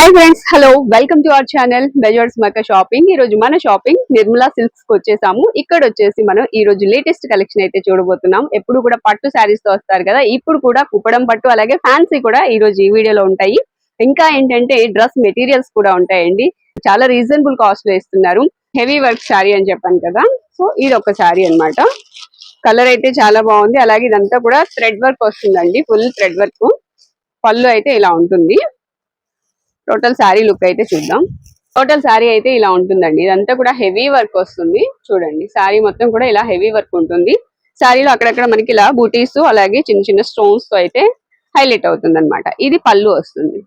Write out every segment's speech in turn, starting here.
Hi friends hello welcome to our channel బెజర్స్ మక shopping ఈ రోజు మన షాపింగ్ నిర్మలా సిల్క్స్కి వచ్చేసాము. ఇక్కడ వచ్చేసి మనం ఈ రోజు లేటెస్ట్ కలెక్షన్ అయితే చూడబోతున్నాం. ఎప్పుడు కూడా పట్టు శారీస్తో వస్తారు కదా ఇప్పుడు కూడా కుప్పడం పట్టు అలాగే ఫ్యాన్సీ కూడా ఈ రోజు ఈ వీడియోలో ఉంటాయి. ఇంకా ఏంటంటే డ్రెస్ మెటీరియల్స్ కూడా ఉంటాయండి. చాలా రీజనబుల్ కాస్ట్లో ఇస్తున్నారు. హెవీ వర్క్ శారీ అని చెప్పాను కదా. సో ఇది ఒక శారీ అన్నమాట. కలర్ అయితే చాలా బాగుంది. అలాగే ఇదంతా కూడా థ్రెడ్ వర్క్ వస్తుందండి. ఫుల్ థ్రెడ్ వర్క్ పళ్ళు అయితే ఇలా ఉంటుంది. టోటల్ శారీ లుక్ అయితే చూద్దాం. టోటల్ శారీ అయితే ఇలా ఉంటుందండి. ఇదంతా కూడా హెవీ వర్క్ వస్తుంది. చూడండి శారీ మొత్తం కూడా ఇలా హెవీ వర్క్ ఉంటుంది. శారీలో అక్కడక్కడ మనకి ఇలా బూటీస్ అలాగే చిన్న చిన్న స్టోన్స్తో అయితే హైలైట్ అవుతుంది అనమాట ఇది పళ్ళు వస్తుంది.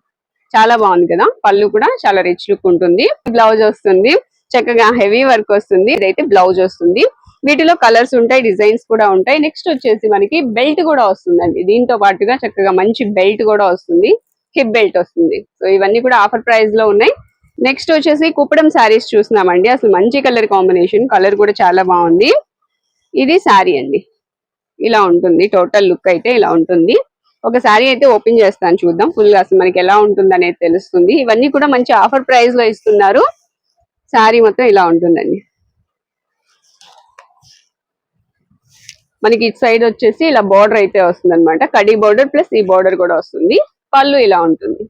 చాలా బాగుంది కదా? పళ్ళు కూడా చాలా రిచ్ లుక్ ఉంటుంది. బ్లౌజ్ వస్తుంది. చక్కగా హెవీ వర్క్ వస్తుంది. ఇదైతే బ్లౌజ్ వస్తుంది. వీటిలో కలర్స్ ఉంటాయి డిజైన్స్ కూడా ఉంటాయి. నెక్స్ట్ వచ్చేసి మనకి బెల్ట్ కూడా వస్తుందండి. దీంతో పాటుగా చక్కగా మంచి బెల్ట్ కూడా వస్తుంది. హిప్ బెల్ట్ వస్తుంది. సో ఇవన్నీ కూడా ఆఫర్ ప్రైస్లో ఉన్నాయి. నెక్స్ట్ వచ్చేసి కుప్పడం శారీస్ చూస్తున్నామండి. అసలు మంచి కలర్ కాంబినేషన్. కలర్ కూడా చాలా బాగుంది. ఇది శారీ అండి. ఇలా ఉంటుంది. టోటల్ లుక్ అయితే ఇలా ఉంటుంది. ఒక శారీ అయితే ఓపెన్ చేస్తాను చూద్దాం. ఫుల్గా అసలు మనకి ఎలా ఉంటుంది అనేది తెలుస్తుంది. ఇవన్నీ కూడా మంచి ఆఫర్ ప్రైస్లో ఇస్తున్నారు. శారీ మొత్తం ఇలా ఉంటుందండి. మనకి ఇటు సైడ్ వచ్చేసి ఇలా బార్డర్ అయితే వస్తుంది అనమాట కడి బార్డర్ ప్లస్ ఈ బార్డర్ కూడా వస్తుంది. పళ్ళు ఇలా ఉంటుంది.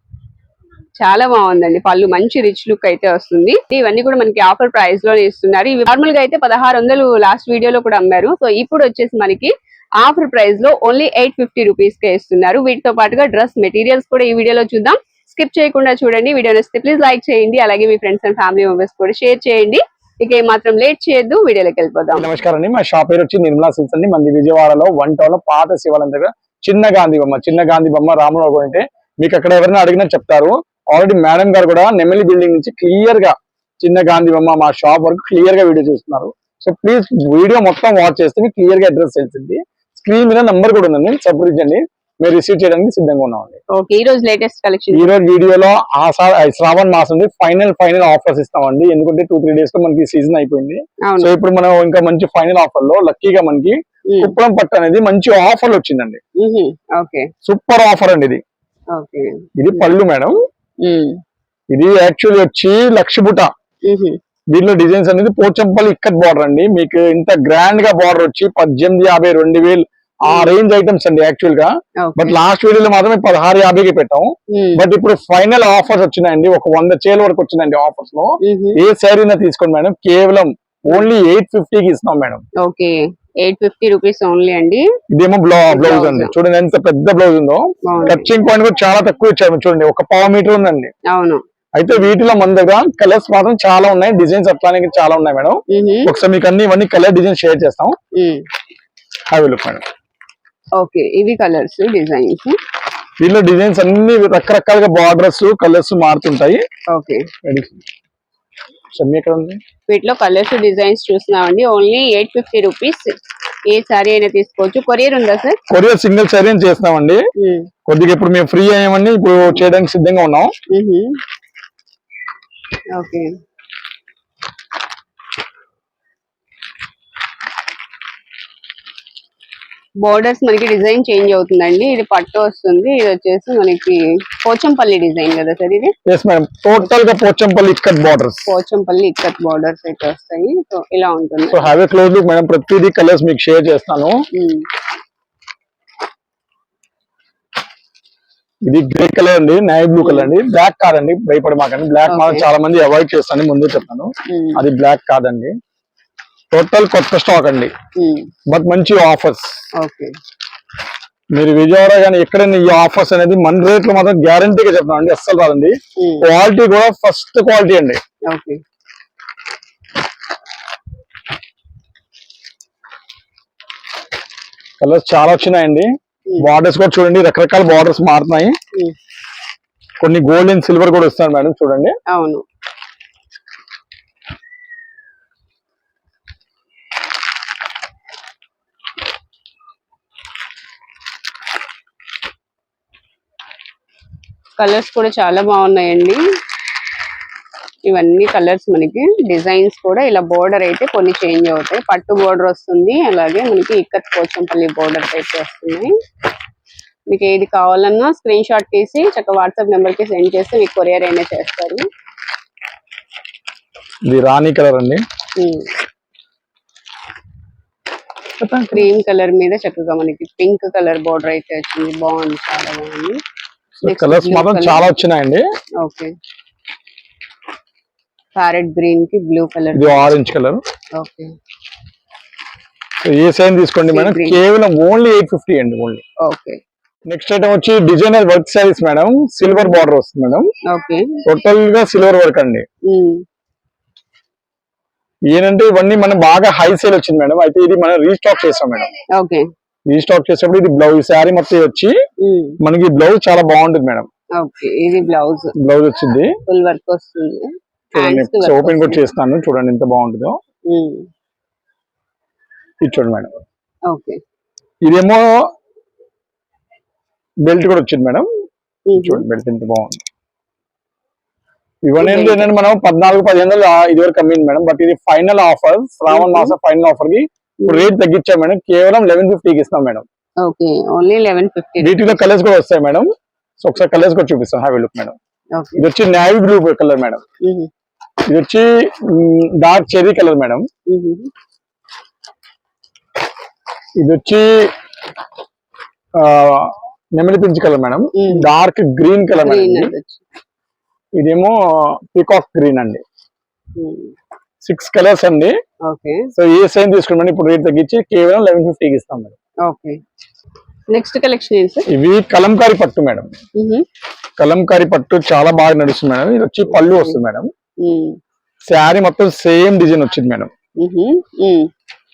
చాలా బాగుందండి. పళ్ళు మంచి రిచ్ లుక్ అయితే వస్తుంది. ఇవన్నీ కూడా మనకి ఆఫర్ ప్రైస్లో ఇస్తున్నారు. ఇవి నార్మల్గా అయితే పదహారు వందలు లాస్ట్ వీడియోలో కూడా అమ్మారు. సో ఇప్పుడు వచ్చేసి మనకి ఆఫర్ ప్రైస్లో ఓన్లీ ఎయిట్ ఫిఫ్టీ రూపీస్ కే ఇస్తున్నారు. వీటితో పాటుగా డ్రెస్ మెటీరియల్స్ కూడా ఈ వీడియోలో చూద్దాం. స్కిప్ చేయకుండా చూడండి. వీడియో నచ్చితే ప్లీజ్ లైక్ చేయండి. అలాగే మీ ఫ్రెండ్స్ అండ్ ఫ్యామిలీ మెంబర్స్ కూడా షేర్ చేయండి. ఇక ఏమాత్రం లేట్ చేయొద్దు. వీడియోలోకి వెళ్ళిపోదాం. నమస్కారం అండి. మా షాప్ పేరు వచ్చి నిర్మలా సిల్స్ అండి. మంది విజయవాడలో వన్ టౌన్లో పాత శివాలయం దగ్గర చిన్న గాంధీ బొమ్మ చిన్న గాంధీ బొమ్మ రాముడు అంటే మీకు అక్కడ ఎవరైనా అడిగినా చెప్తారు. ఆల్రెడీ మేడం గారు కూడా నెమ్మలి బిల్డింగ్ నుంచి క్లియర్గా చిన్న గాంధీ బొమ్మ మా షాప్ వరకు క్లియర్గా వీడియో చూస్తున్నారు. సో ప్లీజ్ వీడియో మొత్తం వాచ్ చేస్తే మీకు క్లియర్గా అడ్రస్ తెలిసింది స్క్రీన్ మీద నంబర్ కూడా ఉందండి సంప్రదించండి మీరు రిసీవ్ చేయడానికి సిద్ధంగా ఉన్నామండి. ఓకే ఈ రోజు లేటెస్ట్ కలెక్షన్ ఈ రోజు వీడియోలో ఆషా శ్రావణ మాసం ఫైనల్ ఫైనల్ ఆఫర్స్ ఇస్తామండి. ఎందుకంటే టూ త్రీ డేస్లో మనకి సీజన్ అయిపోయింది. సో ఇప్పుడు మనం ఇంకా మంచి ఫైనల్ ఆఫర్లో లక్కీగా మనకి ఉమ్, కుప్పడం పట్టు అనేది మంచి ఆఫర్ వచ్చిందండి. సూపర్ ఆఫర్ అండి ఇది. ఓకే ఇది పళ్ళు మేడం. ఉమ్, ఇది యాక్చువల్లీ వచ్చి లక్ష బుట ఉహు, దీనిలో డిజైన్స్ అనేది పోచంపల్లి ఇక్కత్ బార్డర్ అండి. మీకు ఇంత గ్రాండ్గా బార్డర్ వచ్చి పద్దెనిమిది యాభై రెండు వేలు ఆ రేంజ్ ఐటమ్స్ అండి యాక్చువల్గా. బట్ లాస్ట్ వీడియోలో మాత్రమే పదహారు యాభైకి పెట్టాం బట్ ఇప్పుడు ఫైనల్ ఆఫర్స్ వచ్చినాయండి. ఒక వంద చేల వరకు వచ్చినాయండి ఆఫర్స్లో. ఉహు, ఏ శారీనా తీసుకోండి మేడం. కేవలం ఓన్లీ ఎయిట్ ఫిఫ్టీకి ఇస్తున్నాం madam. Okay eight fifty rupees only అండి. ఇదేమో బ్లౌజ్. అండి. చూడండి ఎంత పెద్ద బ్లౌజ్ ఉందో. టచింగ్ పాయింట్ కూడా చాలా తక్కువ ఇచ్చారు చూడండి. ఒక పావు మీటర్ ఉందండి. అవును. అయితే వీటిలో మన దగ్గర కలర్స్ మాత్రం చాలా ఉన్నాయి. డిజైన్స్ అట్లానే చాలా ఉన్నాయి మేడం. ఒకసారి మీకు అన్ని ఇవన్నీ కలర్ డిజైన్ షేర్ చేస్తాం. అవి లుక్ మేడం ఓకే ఇవి కలర్స్ డిజైన్స్. దీనిలో డిజైన్స్ అన్ని రకరకాలుగా బార్డర్స్ కలర్స్ మారుతుంటాయి. ఓకే. వీటిలో కలర్స్ డిజైన్స్ చూస్తున్నామండి. Only eight fifty rupees. ఏ సారీ అయినా తీసుకోవచ్చు. కొరియర్ ఉందా సార్? కొరియర్ సింగిల్ సారీ అని చేస్తున్నామండి. కొద్దిగా ఇప్పుడు మేము ఫ్రీ అయ్యామండి. ఇప్పుడు చేయడానికి సిద్ధంగా ఉన్నాం. ఓకే. బోర్డర్స్ మనకి డిజైన్ చేంజ్ అవుతుందండి. ఇది పట్టు వస్తుంది. ఇది వచ్చేసి మనకి పోచంపల్లి డిజైన్ కదా సార్ ఇది? ఎస్ మేడం టోటల్గా పోచంపల్లి ఇక్కత్ బార్డర్స్ పోచంపల్లి ఇక్కత్ బోర్డర్స్ అయితే వస్తాయి. సో ఇలా ఉంటుంది. So have a close look madam ప్రతిదీ కలర్స్ మీకు షేర్ చేస్తాను. ఉమ్, ఇది గ్రే కలర్ అండి. నాయ్ బ్లూ కలర్ అండి. బ్లాక్ కాదండి. భయపడి మాకండి బ్లాక్ చాలా మంది అవాయిడ్ చేస్తాను ముందే చెప్తాను ఉమ్, అది బ్లాక్ కాదండి. టోటల్ కొత్త స్టాక్ అండి. బట్ మంచి ఆఫర్స్. ఓకే. మీరు విజయవాడ కానీ ఎక్కడైనా ఈ ఆఫర్స్ అనేది మన రేట్లు మాత్రం గ్యారంటీగా చెప్తాను అండి అస్సలు రాదండి క్వాలిటీ కూడా ఫస్ట్ క్వాలిటీ అండి. కలర్స్ చాలా వచ్చినాయండి. బార్డర్స్ కూడా చూడండి రకరకాల బార్డర్స్ మారుతున్నాయి. కొన్ని గోల్డ్ అండ్ సిల్వర్ కూడా వస్తాయి మేడం చూడండి. అవును. కలర్స్ కూడా చాలా బాగున్నాయండి. ఇవన్నీ కలర్స్ మనకి డిజైన్స్ కూడా ఇలా బోర్డర్ అయితే కొన్ని చేంజ్ అవుతాయి. పట్టు బోర్డర్ వస్తుంది అలాగే మనకి ఇక్కత్ పోచంపల్లి బోర్డర్ అయితే వస్తున్నాయి మీకు ఏది కావాలన్నా స్క్రీన్ షాట్ తీసి చక్కగా వాట్సాప్ నెంబర్కి సెండ్ చేస్తే మీకు కొరియర్ అయినా చేస్తారు. ఇది రాణి కలర్ అండి. క్రీమ్ కలర్ మీద చక్కగా మనకి పింక్ కలర్ బార్డర్ అయితే వచ్చింది. బాగుంది చాలా బాగుంది. కలర్స్ మాత్రం. చాలా వచ్చినాయండి. ఓకే ప్యారెట్ గ్రీన్కి బ్లూ కలర్ ఇది ఆరెంజ్ కలర్ ఓకే ఏ సైన్ తీసుకోండి మేడం. కేవలం ఓన్లీ ఎయిట్ ఫిఫ్టీ అండి ఓన్లీ ఓకే నెక్స్ట్ ఐటమ్ వచ్చి designer work saris madam. Silver border వస్తుంది మేడం. ఓకే టోటల్గా సిల్వర్ వర్క్ అండి ఏంటంటే ఇవన్నీ మనం బాగా హై సేల్ వచ్చింది మేడం. అయితే ఇది మనం రీస్టాక్ చేస్తాం మేడం. ఓకే రీస్టాక్ చేసేటప్పుడు ఇది బ్లౌజ్ శారీ మొత్తం వచ్చి మనకి బ్లౌజ్ చాలా బాగుంటుంది మేడం ఇది బ్లౌజ్ బ్లౌజ్ వచ్చింది. ఫుల్ వర్క్ వస్తుంది. ఓపెన్ కూడా. చేస్తాను. చూడండి ఎంత బాగుంటుందో. ఇది చూడండి మేడం ఓకే ఇదేమో బెల్ట్ కూడా వచ్చింది మేడం చూడండి బెల్ట్ ఎంత బాగుంది. ఇవన్నీ. ఏంటంటే మనం పద్నాలుగు పదిహేను ఇది వరకు అమ్మింది మేడం బట్ ఇది ఫైనల్ ఆఫర్ శ్రావణ. మాసం ఫైనల్ ఆఫర్కి ఇప్పుడు రేట్ తగ్గించాం మేడం. కేవలం లెవెన్ ఫిఫ్టీకి ఇస్తాం madam. Okay only eleven fifty వీటిలో కలర్స్ కూడా వస్తాయి మేడం. సో ఒకసారి కలర్స్ కూడా చూపిస్తాను హ్యావ్ లుక్ మేడం. ఇది వచ్చి నేవీ బ్లూ కలర్ మేడం. ఇది వచ్చి డార్క్ చెరీ కలర్ మేడం. ఇది వచ్చి నెమలి pinch colour madam. Dark green colour madam. ఇదేమో పికాక్ గ్రీన్ అండి. సిక్స్ కలర్స్ అండి. సో ఏ సైన్ తీసుకున్నాం ఇప్పుడు రేట్ తగ్గించి కేవలం లెవెన్ ఫిఫ్టీకి ఇస్తాం మేడం. ఓకే. నెక్స్ట్ కలెక్షన్ ఏంటి ఇవి కలంకారీ పట్టు మేడం. కలంకారీ పట్టు చాలా బాగా నడుస్తుంది మేడం. ఇది వచ్చి పళ్ళు వస్తుంది మేడం. శారీ మొత్తం సేమ్ డిజైన్ వచ్చింది మేడం.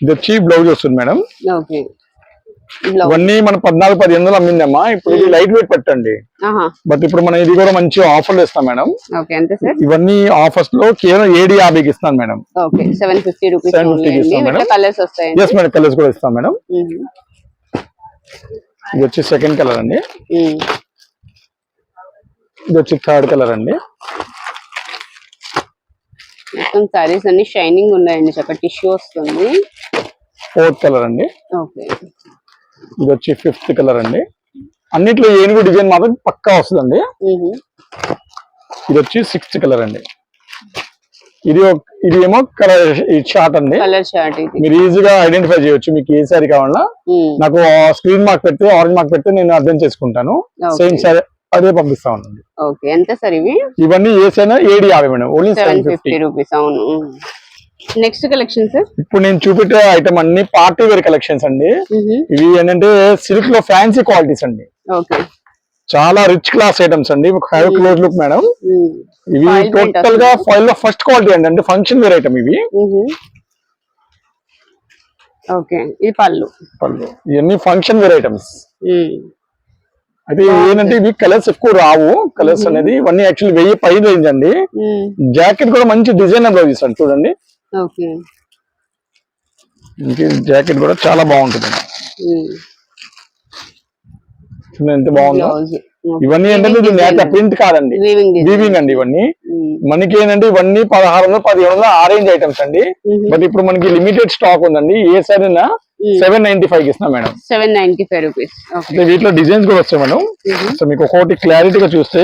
ఇది వచ్చి బ్లౌజ్ వస్తుంది మేడం. ఇవన్నీ మన పద్నాలుగు పదిహేను వందలు అమ్మిందమ్మా. ఇప్పుడు ఇది లైట్ వెయిట్ పట్టండి. బట్ ఇప్పుడు మనం ఇది కూడా మంచి ఆఫర్లు ఇస్తాం మేడం. ఓకే ఎంత సార్? ఇవన్నీ ఆఫర్స్లో కేవలం ఏడు యాభైకి ఇస్తాను madam. Okay seven fifty rupees 750 కి ఇస్తాం మేడం. ఎస్ మేడం కలర్స్ కూడా ఇస్తాం మేడం. ఇది వచ్చి సెకండ్ కలర్ అండి. ఇది వచ్చి థర్డ్ కలర్ అండి. మొత్తం సారీస్ అన్ని షైనింగ్ ఉన్నాయండి. చక్కగా టిష్యూ వస్తుంది. ఫోర్త్ కలర్ అండి. ఓకే. ఇది వచ్చి ఫిఫ్త్ కలర్ అండి. అన్నిట్లో ఏనుగు డిజైన్ మాత్రం పక్కా వస్తుందండి. ఇది వచ్చి సిక్స్త్ కలర్ అండి. ఇది ఇది ఏమో కలర్ షార్ట్ అండి. మీరు ఈజీగా ఐడెంటిఫై చేయొచ్చు మీకు ఏ సారీ కావాలన్నా. నాకు స్క్రీన్ మార్క్ పెడితే ఆరెంజ్ మార్క్ పెడితే నేను అర్థం చేసుకుంటాను. సేమ్ సారీ అదే పంపిస్తా ఉన్నాను. ఓకే ఎంత సార్ ఇవి? ఇవన్నీ ఏసైనా ఏడు యాభై madam. Only seven fifty rupees అవును. నెక్స్ట్ కలెక్షన్ సార్ ఇప్పుడు నేను చూపెట్టే ఐటమ్ అన్ని పార్టీ వేర్ కలెక్షన్స్ అండి. ఇవి ఏంటంటే సిల్క్లో ఫ్యాన్సీ క్వాలిటీస్ అండి. ఓకే. చాలా రిచ్ క్లాస్ ఐటమ్స్ అండి. హ్యావ్ క్లోజ్ లుక్ మేడం ఇవి టోటల్గా. ఫైల్లో ఫస్ట్ క్వాలిటీ అండి. అంటే ఫంక్షన్ వేర్ ఐటమ్ ఇవి. ఓకే. ఇది పళ్ళు. పళ్ళు. ఇవన్నీ ఫంక్షన్ వేర్ ఐటమ్స్. అయితే ఏంటంటే ఇవి కలర్స్ ఎక్కువ రావు. కలర్స్ అనేది ఇవన్నీ యాక్చువల్లీ వెయ్యి పై రేంజ్ అండి. జాకెట్ కూడా మంచి డిజైన్ ఇస్తాను చూడండి. ఓకే. జాకెట్ కూడా చాలా బాగుంటుంది. ఎంత బాగుందో. ఇవన్నీ ఏంటంటే ఇది నేత ప్రింట్ కాదండి. వీవింగ్ అండి ఇవన్నీ. మనకి ఏంటంటే ఇవన్నీ పదహారు వందలు పదిహేడు వందలు ఆరేంజ్ ఐటమ్స్ అండి. బట్ ఇప్పుడు మనకి లిమిటెడ్ స్టాక్ ఉందండి. ఏ అయినా సెవెన్ నైన్టీ ఫైవ్ ఇస్తున్నాం madam. Seven ninety five rupees వీటిలో డిజైన్స్ కూడా వస్తాయి మేడం. సో మీకు ఒక్కొక్కటి క్లారిటీగా చూస్తే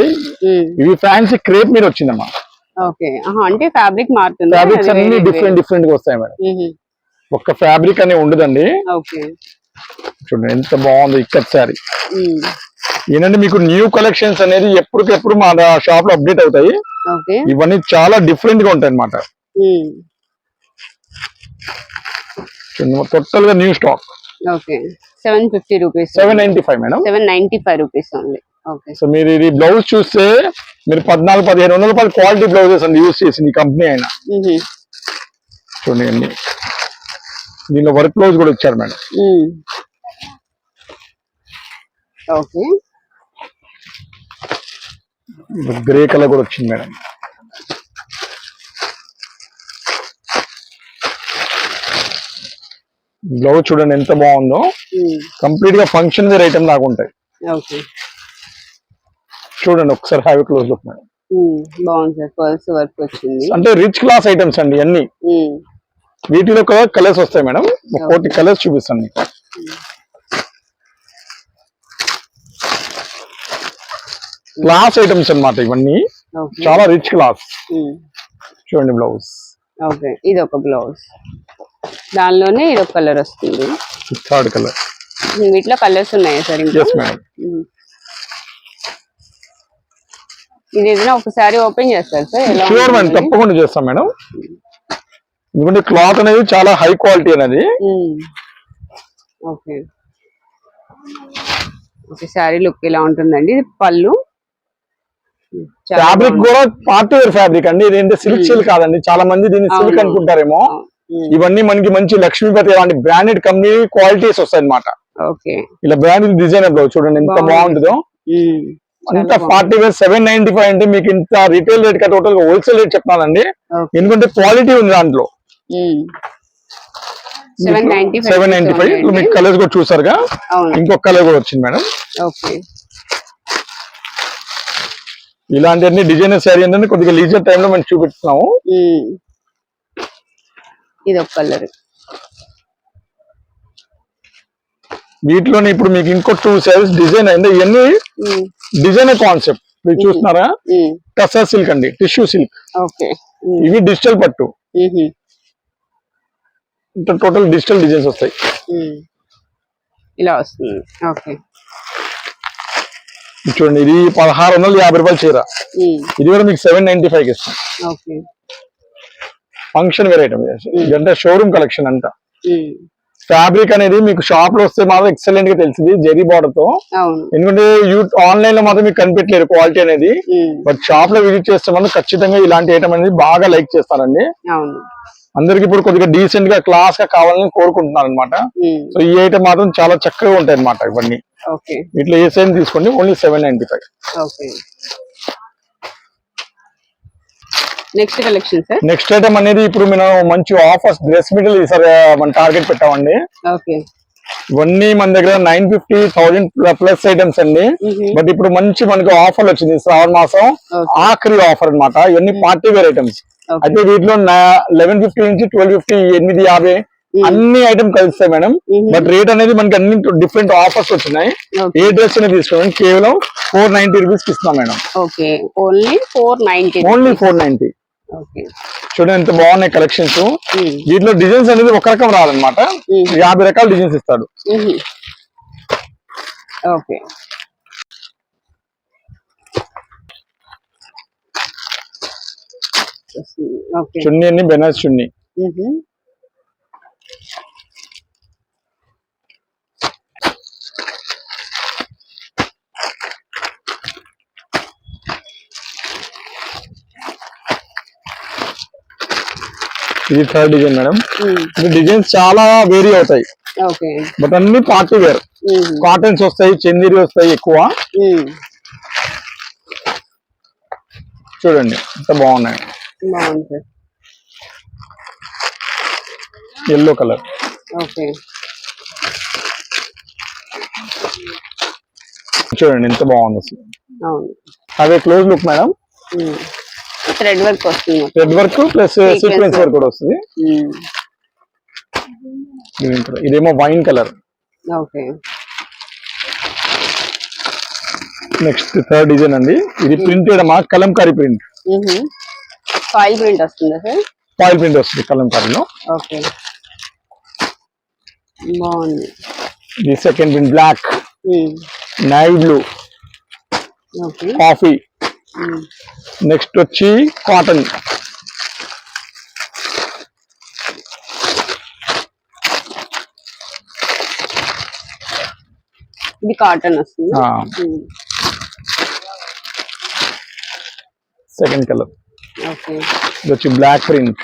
ఇవి ఫ్యాన్సీ క్రేప్ మీద వచ్చిందమ్మా. ఓకే. అంటే ఫ్యాబ్రిక్ మారుతుంది. ఫ్యాబ్రిక్స్ అన్ని డిఫరెంట్ డిఫరెంట్గా వస్తాయి మేడం. ఒక్క ఫ్యాబ్రిక్ అనేది ఉండదండి. ఓకే. చూడండి ఎంత బాగుంది ఇక్కత్ శారీ. ఏంటంటే మీకు న్యూ కలెక్షన్స్ అనేది ఎప్పటికెప్పుడు మా షాప్లో అప్డేట్ అవుతాయి. ఓకే. ఇవన్నీ చాలా డిఫరెంట్గా ఉంటాయి అనమాట టోటల్గా new stock okay. Seven fifty rupees seven ninety five madam seven ninety five rupees only so మీరు ఇది బ్లౌజ్ చూస్తే మీరు పద్నాలుగు పదిహేను వందల రూపాయలు క్వాలిటీ బ్లౌజెస్ అండి యూస్ చేసింది ఈ కంపెనీ అయినా. చూడండి అండి దీనిలో వర్క్ బ్లౌజ్ కూడా ఇచ్చారు మేడం. ఓకే. గ్రే కలర్ కూడా వచ్చింది మేడం. బ్లౌజ్ చూడండి ఎంత బాగుందో. కంప్లీట్గా ఫంక్షన్ వేర్ ఐటమ్ లాగా ఉంటాయి. చూడండి ఒకసారి హ్యావ్ క్లోజ్ లుక్ మేడం బాగుంది సార్ పర్స్ వర్క్ వచ్చింది. అంటే రిచ్ క్లాస్ ఐటమ్స్ అండి అన్ని. వీటిలో కూడా కలర్స్ వస్తాయి మేడం ఒక్కోటి కలర్స్ చూపిస్తాను మీకు. క్లాస్ ఐటమ్స్ అన్నమాట ఇవన్నీ. చాలా రిచ్ క్లాస్ చూడండి బ్లౌజ్ ఓకే ఇది ఒక బ్లౌజ్ దానిలోనే ఇది ఒక కలర్ వస్తుంది థర్డ్ కలర్ వీటిలో కలర్స్ ఉన్నాయా సార్ ఇంకా ఎస్ మేడం ఉమ్. ఇది ఏదైనా ఒకసారి ఓపెన్ చేస్తారు సార్ షూర్ మేడం? తప్పకుండా చేస్తాం మేడం. ఎందుకంటే క్లాత్ అనేది చాలా హై క్వాలిటీ అనేది. ఓకే. ఓకే శారీ లుక్ ఇలా ఉంటుందండి? ఇది పళ్ళు. ఫ్యాబ్రిక్. కూడా పార్టీ వేర్ ఫ్యాబ్రిక్ అండి. ఇదేంటి సిల్క్ సిల్క్ కాదండి. చాలా మంది దీన్ని సిల్క్. అనుకుంటారేమో. ఇవన్నీ మనకి మంచి లక్ష్మీపతి లాంటి బ్రాండెడ్ కంపెనీ క్వాలిటీస్ వస్తాయి అనమాట ఓకే. ఇలా బ్రాండెడ్ డిజైన్ చూడండి ఎంత. బాగుంటుందో. అంత. Party wear seven ninety five అంటే మీకు ఇంత రిటైల్ రేట్గా టోటల్గా హోల్సేల్ రేట్ చెప్తానండి ఓకే. ఎందుకంటే క్వాలిటీ ఉంది దాంట్లో. సెవెన్ నైన్టీ ఫైవ్ మీకు కలర్స్ కూడా చూసారుగా ఇంకొక కలర్ కూడా వచ్చింది మేడం. ఇలాంటి అన్ని డిజైనర్ శారీ ఏంటంటే కొద్దిగా లీజర్ టైంలో మనం చూపిస్తున్నాము. ఇది ఒక కలర్ వీటిలోనే ఇప్పుడు మీకు ఇంకో టూ శారీస్ డిజైన్ అయింది. ఇవన్నీ డిజైనర్ కాన్సెప్ట్ మీరు చూస్తున్నారా? టసా సిల్క్ అండి. Tissue silk. ఇవి డిజిటల్ పట్టు. టోటల్ డిజిటల్ డిజైన్స్ వస్తాయి. ఇలా వస్తుంది. ఓకే. చూడండి ఇది పదహారు వందల యాభై రూపాయలు చీర. ఇది కూడా మీకు సెవెన్ నైన్టీ ఫైవ్ ఇస్తాం. ఫంక్షన్ వేర్ ఐటమ్ ఇదంటే షోరూమ్ కలెక్షన్ అంతా. ఫ్యాబ్రిక్ అనేది మీకు షాప్లో వస్తే మాత్రం ఎక్సలెంట్గా తెలిసింది జెరీ బార్డర్తో. ఎందుకంటే యూ ఆన్లైన్లో మాత్రం మీకు కనిపించలేరు క్వాలిటీ అనేది. బట్ షాప్లో విజిట్ చేస్తే మాత్రం ఖచ్చితంగా ఇలాంటి ఐటమ్ అనేది బాగా లైక్ చేస్తారండి. అందరికి ఇప్పుడు కొద్దిగా డీసెంట్గా క్లాస్గా కావాలని కోరుకుంటున్నారు అనమాట సో ఈ ఐటమ్ మాత్రం చాలా చక్కగా ఉంటాయి అనమాట ఇవన్నీ వీటిలో ఏ సైజ్ తీసుకోండి only seven ninety five okay next collection sir next item అనేది ఇప్పుడు మనం మంచి ఆఫర్స్ డ్రెస్ మెటీరియల్ ఈసారి మనం టార్గెట్ పెట్టామండి. ఓకే ఇవన్నీ మన దగ్గర nine fifty thousand plus items అండి. బట్ ఇప్పుడు మంచి మనకి ఆఫర్ వచ్చింది శ్రావణ మాసం. ఆఖరి ఆఫర్ అన్నమాట. ఇవన్నీ పార్టీ వేర్ ఐటమ్స్. అయితే వీటిలో లెవెన్ ఫిఫ్టీ నుంచి ట్వెల్వ్ ఫిఫ్టీ ఎనిమిది యాభై అన్ని ఐటమ్ కలుస్తాయి మేడం. బట్ రేట్ అనేది మనకి అన్ని డిఫరెంట్ ఆఫర్స్ వచ్చినాయి. ఏ డ్రెస్ అనేది తీసుకోండి. కేవలం ఫోర్ నైన్టీ రూపీస్ ఇస్తున్నాం madam. Okay only four ninety చూడండి ఎంత బాగున్నాయి కలెక్షన్స్ వీటిలో డిజైన్స్ అనేది ఒక రకం రాదనమాట. యాభై రకాల డిజైన్స్ ఇస్తాడు. ఓకే. చున్నీ అన్ని బెనాస్ చున్నీ. ఇది థర్డ్ డిజైన్ మేడం ఇది డిజైన్స్ చాలా వేరీ అవుతాయి. బట్ అన్ని పార్టీ వేర్. కాటన్స్ వస్తాయి చందేరి వస్తాయి ఎక్కువ. చూడండి ఎంత బాగున్నాయి. ఎల్లో కలర్ చూడండి ఎంత బాగుంది. అసలు అదే close look madam thread work వస్తుంది. Red work plus sequence work కూడా వస్తుంది. Colour. ఇదేమో wine colour okay next third design అండి. ఇది ప్రింట్ మా కలంకారీ ప్రింట్. ఫాయిల్ ప్రింట్ వస్తుందా సార్ ఫాయిల్ ప్రింట్ వస్తుంది కలంకారీలో. ఓకే బాగుంది. ఇది second print black navy blue okay coffee next వచ్చి కాటన్. ఇది కాటన్ వస్తుంది. Second colour okay. ఇది వచ్చి బ్లాక్ ప్రింట్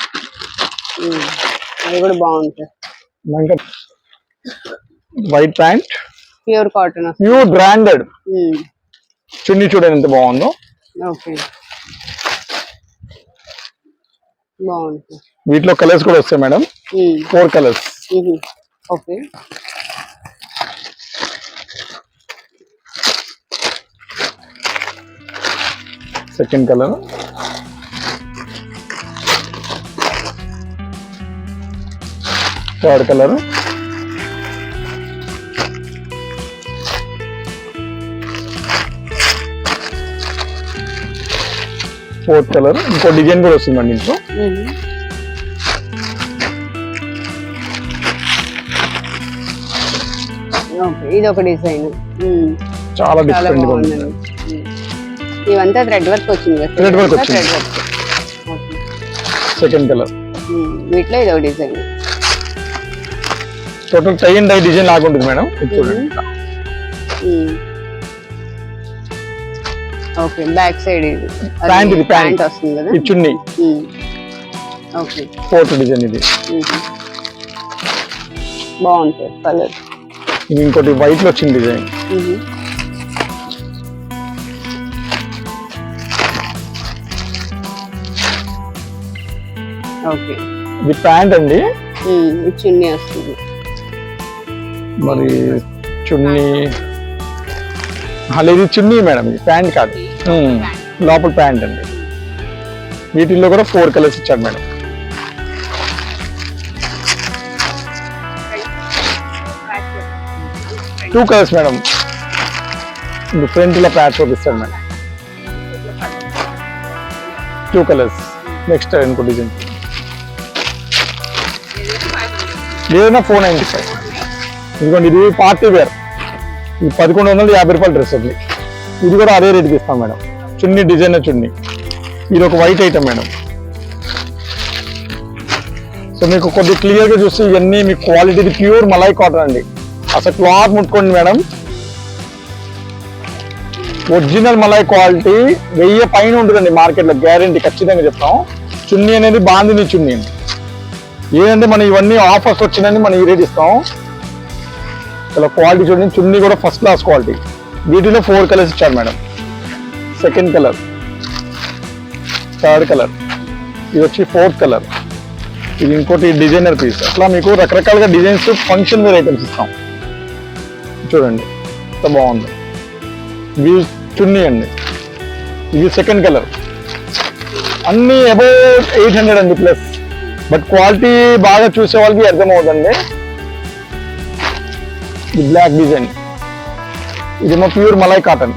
అది కూడా సార్ ఇంకా white pant pure cotton pure branded chunni చూడండి ఎంత బాగుందో. ఓకే. బాగుంది. వీటిలో కలర్స్ కూడా వస్తాయి madam. Four colours. Okay. Second colour. Third colour. Fourth colour ఇంకో డిజైన్ కూడా వస్తుంది మేడం ఇంట్లో. ఇది ఒక డిజైన్. చాలా డిఫరెంట్గా ఉంది. ఇవంతా థ్రెడ్ వర్క్ వచ్చింది వచ్చింది. Thread work okay. Second colour వీటిలో ఇది ఒక design. Total tie and dye design లాగా ఉంటుంది మేడం. చూడండి. ఓకే బ్యాక్ సైడ్ ఇది. Pant ఇది. ప్యాంట్. వస్తుంది కదా? ఈ చున్నీ. ఓకే. ఫోర్త్ డిజైన్ ఇది. బాగుంది కలర్. ఇది ఇంకోటి వైట్లో వచ్చింది డిజైన్. ఓకే. ఇది ప్యాంట్ అండి. ఇది చున్నీ వస్తుంది. మరి చున్నీ. అలా ఇది చున్నీ మేడం ఇది ప్యాంట్ కాదు. లోపల ప్యాంట్. అండి. వీటిల్లో కూడా ఫోర్ కలర్స్ ఇచ్చాడు మేడం. Two colours madam. ఫ్రంట్లో ప్యాచ్ వర్క్ ఇస్తాడు మేడం. Two colours. నెక్స్ట్ ఇంకో డిజైన్. ఏదైనా ఫోర్ నైన్టీ ఫైవ్. ఇదిగోండి ఇది పార్టీ వేర్. ఈ పదకొండు వందల యాభై రూపాయల డ్రెస్ అది. ఇది కూడా అదే రేటుకి ఇస్తాం మేడం. చున్నీ డిజైన్ చున్నీ. ఇది ఒక వైట్ ఐటమ్ మేడం. సో మీకు కొద్దిగా క్లియర్గా చూస్తే ఇవన్నీ మీ క్వాలిటీ ప్యూర్ మలై కాటన్ అండి. అసలు క్లాత్ ముట్టుకోండి మేడం. ఒరిజినల్ మలై క్వాలిటీ వెయ్యి పైన ఉంటుందండి మార్కెట్లో గ్యారంటీ ఖచ్చితంగా చెప్తాం. చున్నీ అనేది బాందిని చున్నీ. ఏంటంటే మనం ఇవన్నీ ఆఫర్స్ వచ్చిందని మనం ఈ రేట్ ఇస్తాం. ఇలా క్వాలిటీ చూడండి చున్నీ కూడా ఫస్ట్ క్లాస్ క్వాలిటీ వీటిలో ఫోర్ కలర్స్ ఇచ్చారు madam. Second colour third colour ఇది వచ్చి ఫోర్త్ కలర్ ఇది ఇంకోటి డిజైనర్ పీస్ అట్లా మీకు రకరకాలుగా డిజైన్స్ ఫంక్షన్ వేర్ ఐటమ్స్ ఇస్తాం. చూడండి ఎంత బాగుంది. ఇది చున్నీ అండి. ఇది సెకండ్ కలర్ అన్నీ అబౌట్ ఎయిట్ హండ్రెడ్ అండి ప్లస్ బట్ క్వాలిటీ బాగా చూసే వాళ్ళకి అర్థమవుతుంది. ఇది బ్లాక్ డిజైన్ ఇదేమో ప్యూర్ మలై కాటన్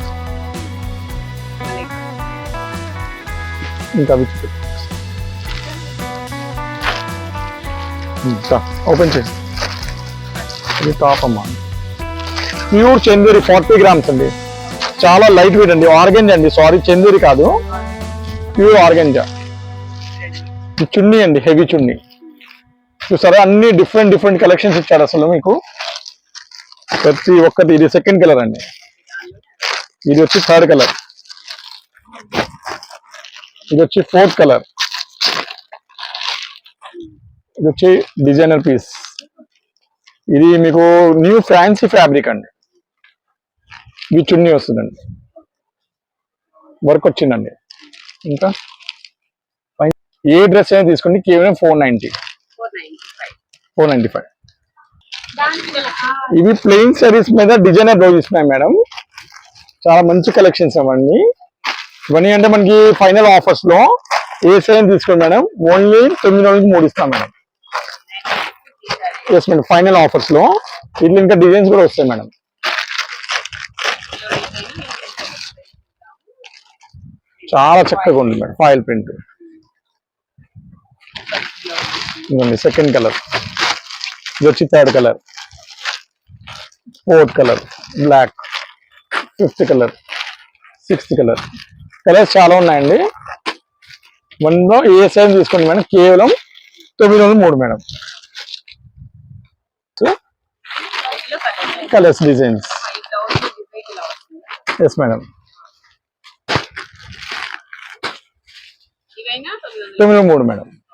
ఇంకా ఇంకా ఓపెన్ చేసి ఇది టాప్ అమ్మా. ప్యూర్ చందూరి ఫార్టీ గ్రామ్స్ అండి. చాలా లైట్ వెయిట్ అండి ఆర్గెంజ్ అండి. సారీ చందూరి కాదు. ప్యూర్ ఆర్గెంజా చున్నీ అండి హెవీ చున్నీ. చూసారా? అన్ని డిఫరెంట్ డిఫరెంట్ కలెక్షన్స్ ఇచ్చారు అసలు మీకు. ప్రతి ఒక్కటి ఇది సెకండ్ కలర్ అండి. ఇది వచ్చి థర్డ్ కలర్ ఇది వచ్చి ఫోర్త్ కలర్ ఇది వచ్చి డిజైనర్ పీస్ ఇది మీకు న్యూ ఫ్యాన్సీ ఫ్యాబ్రిక్ అండి. ఇది చున్నీ వస్తుందండి. వర్క్ వచ్చిందండి. ఇంకా? ఏ డ్రెస్ అయినా తీసుకోండి కేవలం four ninety four ninety five ఇవి ప్లెయిన్ సారీస్ మీద డిజైనర్ బ్లౌజెస్ ఉన్నాయి మేడం చాలా మంచి కలెక్షన్స్ అవన్నీ. ఇవన్నీ అంటే మనకి ఫైనల్ ఆఫర్స్లో ఏ సైన్ తీసుకోండి మేడం ఓన్లీ తొమ్మిది వందలకి మూడు ఇస్తాం మేడం ఎస్ మేడం ఫైనల్ ఆఫర్స్లో. ఇట్లా ఇంకా డిజైన్స్ కూడా వస్తాయి మేడం చాలా చక్కగా ఉంది మేడం ఫాయిల్ ప్రింట్ ఇదిగోండి సెకండ్ కలర్ ఇది వచ్చి third colour. Fourth colour. Black. Fifth colour. Sixth colour. Colours చాలా ఉన్నాయండి. మనలో ఏ సైజ్ తీసుకోండి మేడం? కేవలం తొమ్మిది వందల మూడు madam. Colours designs. Yes madam తొమ్మిది వందల మూడు మేడం.